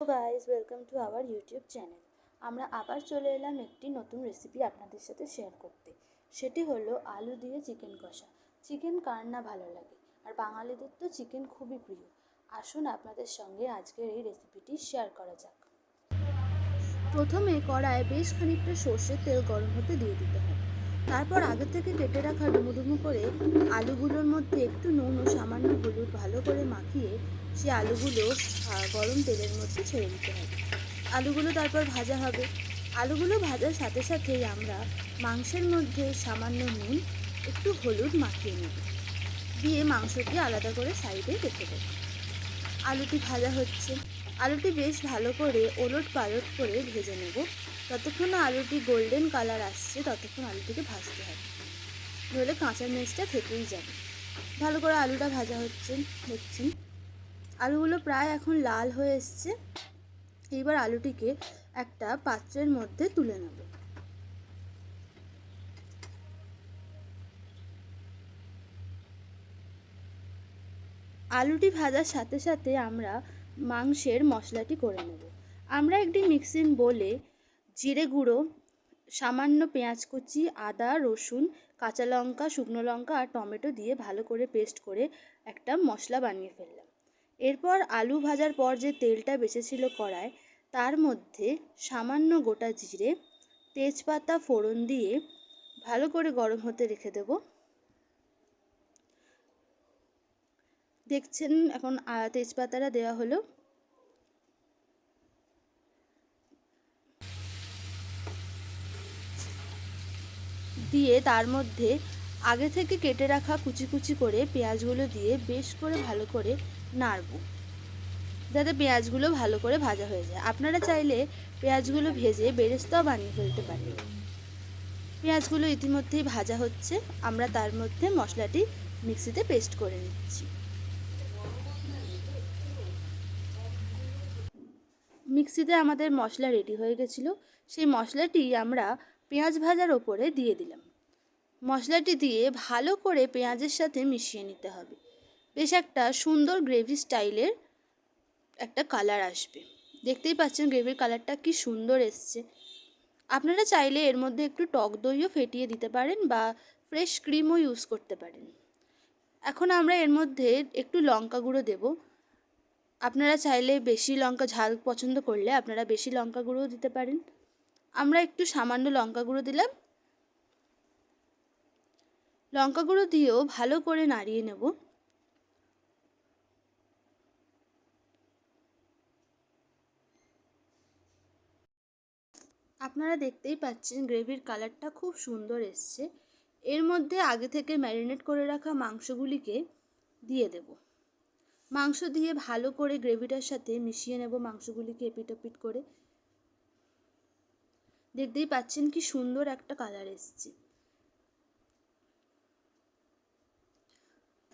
Guys welcome to our YouTube channel আমরা আবার চলে এলাম একটি নতুন রেসিপি আপনাদের সাথে শেয়ার করতে। সেটি হলো আলু দিয়ে চিকেন কষা। চিকেন কার না ভালো লাগে? আর বাঙালিদের তো চিকেন খুবই প্রিয়। আসুন আপনাদের সঙ্গে আজকের এই রেসিপিটি শেয়ার করা যাক। প্রথমে কড়ায় বেশ খানিকটা সর্ষের তেল গরম হতে দিয়ে দিতে হবে। তারপর আগে থেকে কেটে রাখা ডুমো ডুমো করে আলুগুলোর মধ্যে একটু নুন ও সামান্য হলুদ ভালো করে মাখিয়ে সেই আলুগুলো গরম তেলের মধ্যে ছেড়ে দিতে হবে। আলুগুলো তারপর ভাজা হবে। আলুগুলো ভাজার সাথে সাথেই আমরা মাংসের মধ্যে সামান্য নুন, একটু হলুদ মাখিয়ে নেব। দিয়ে মাংসটি আলাদা করে সাইডে রেখে দেব। আলুটি ভাজা হচ্ছে। আলুটি বেশ ভালো করে ওলট পালট করে ভেজে নেব। যতক্ষণ না আলুটি গোল্ডেন কালার আসছে, ততক্ষণ আলুটিকে ভাজতে হবে। নইলে কাঁচা মেচটা থেকেই যাবে। ভালো করে আলুটা ভাজা হচ্ছে দেখছেন আলুগুলো প্রায় এখন লাল হয়ে এসছে। এইবার আলুটিকে একটা পাত্রের মধ্যে তুলে নেব। আলুটি ভাজার সাথে সাথে আমরা মাংসের মশলাটি করে নেব। আমরা একটি মিক্সিং বলে জিরে গুঁড়ো, সামান্য পেঁয়াজ কুচি, আদা, রসুন, কাঁচা লঙ্কা, শুকনো লঙ্কা আর টমেটো দিয়ে ভালো করে পেস্ট করে একটা মশলা বানিয়ে ফেললাম। এরপর আলু ভাজার পর যে তেলটা বেঁচেছিল কড়ায়, তার মধ্যে সামান্য গোটা জিরে, তেজপাতা ফোড়ন দিয়ে ভালো করে গরম হতে রেখে দেব। দেখছেন, এখন তেজপাতাটা দেওয়া হলো। দিয়ে তার মধ্যে আগে থেকে কেটে রাখা কুচি কুচি করে পেঁয়াজগুলো দিয়ে বেশ করে ভালো করে নাড়ব, যাতে পেঁয়াজগুলো ভালো করে ভাজা হয়ে যায়। আপনারা চাইলে পেঁয়াজগুলো ভেজে বেরেস্তাও বানিয়ে ফেলতে পারেন। পেঁয়াজগুলো ইতিমধ্যেই ভাজা হচ্ছে। আমরা তার মধ্যে মশলাটি মিক্সিতে পেস্ট করে নিচ্ছি। মিক্সিতে আমাদের মশলা রেডি হয়ে গেছিল, সেই মশলাটি আমরা পেঁয়াজ ভাজার ওপরে দিয়ে দিলাম। মশলাটি দিয়ে ভালো করে পেঁয়াজের সাথে মিশিয়ে নিতে হবে। বেশ একটা সুন্দর গ্রেভি স্টাইলের একটা কালার আসবে। দেখতেই পাচ্ছেন গ্রেভির কালারটা কি সুন্দর এসছে। আপনারা চাইলে এর মধ্যে একটু টক দইও ফেটিয়ে দিতে পারেন বা ফ্রেশ ক্রিমও ইউজ করতে পারেন। এখন আমরা এর মধ্যে একটু লঙ্কা গুঁড়ো দেবো। আপনারা চাইলে বেশি লঙ্কা ঝাল পছন্দ করলে আপনারা বেশি লঙ্কা গুঁড়োও দিতে পারেন। আমরা একটু সামান্য লঙ্কা গুঁড়ো দিলাম। লঙ্কা গুঁড়ো দিয়েও ভালো করে নাড়িয়ে নেব। আপনারা দেখতেই পাচ্ছেন গ্রেভির কালারটা খুব সুন্দর এসছে। এর মধ্যে আগে থেকে ম্যারিনেট করে রাখা মাংসগুলিকে দিয়ে দেব। মাংস দিয়ে ভালো করে গ্রেভিটার সাথে মিশিয়ে নেব মাংসগুলিকে এপিট ওপিট করে। দেখতেই পাচ্ছেন কি সুন্দর একটা কালার এসছে।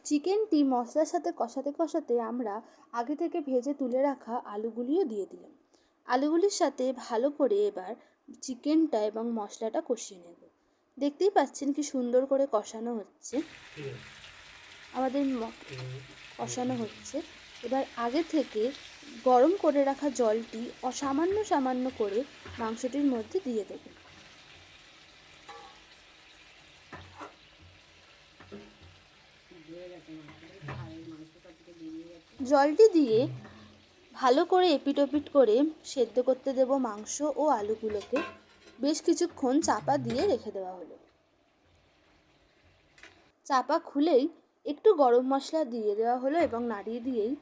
চিকেনটি মশলার সাথে কষাতে কষাতে আমরা আগে থেকে ভেজে তুলে রাখা আলুগুলিও দিয়ে দিলাম। আলুগুলির সাথে ভালো করে এবার চিকেনটা এবং মশলাটা কষিয়ে নেব। দেখতেই পাচ্ছেন কি সুন্দর করে কষানো হচ্ছে। আমাদের কষানো হচ্ছে। এবার আগে থেকে গরম করে রাখা জলটি অসামান্য সামান্য করে মাংসটির মধ্যে দিয়ে দেবেন জলটি দিয়ে ভালো করে এপিট ওপিট করে সেদ্ধ করতে দেব মাংস ও আলুগুলোকে। বেশ কিছুক্ষণ চাপা দিয়ে রেখে দেওয়া হলো। চাপা খুলেই একটু গরম মশলা দিয়ে দেওয়া হলো এবং নাড়িয়ে দিয়েই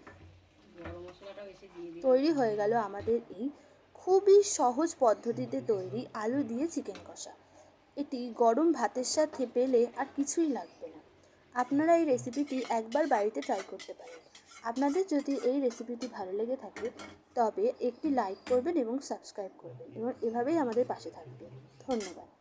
তৈরি হয়ে গেল আমাদের এই খুবই সহজ পদ্ধতিতে তৈরি আলু দিয়ে চিকেন কষা। এটি গরম ভাতের সাথে পেলে আর কিছুই লাগবে না। আপনারা এই রেসিপিটি একবার বাড়িতে ট্রাই করতে পারেন। আপনাদের যদি এই রেসিপিটি ভালো লেগে থাকে, তবে একটি লাইক করবেন এবং সাবস্ক্রাইব করবেন এবং এভাবেই আমাদের পাশে থাকবেন। ধন্যবাদ।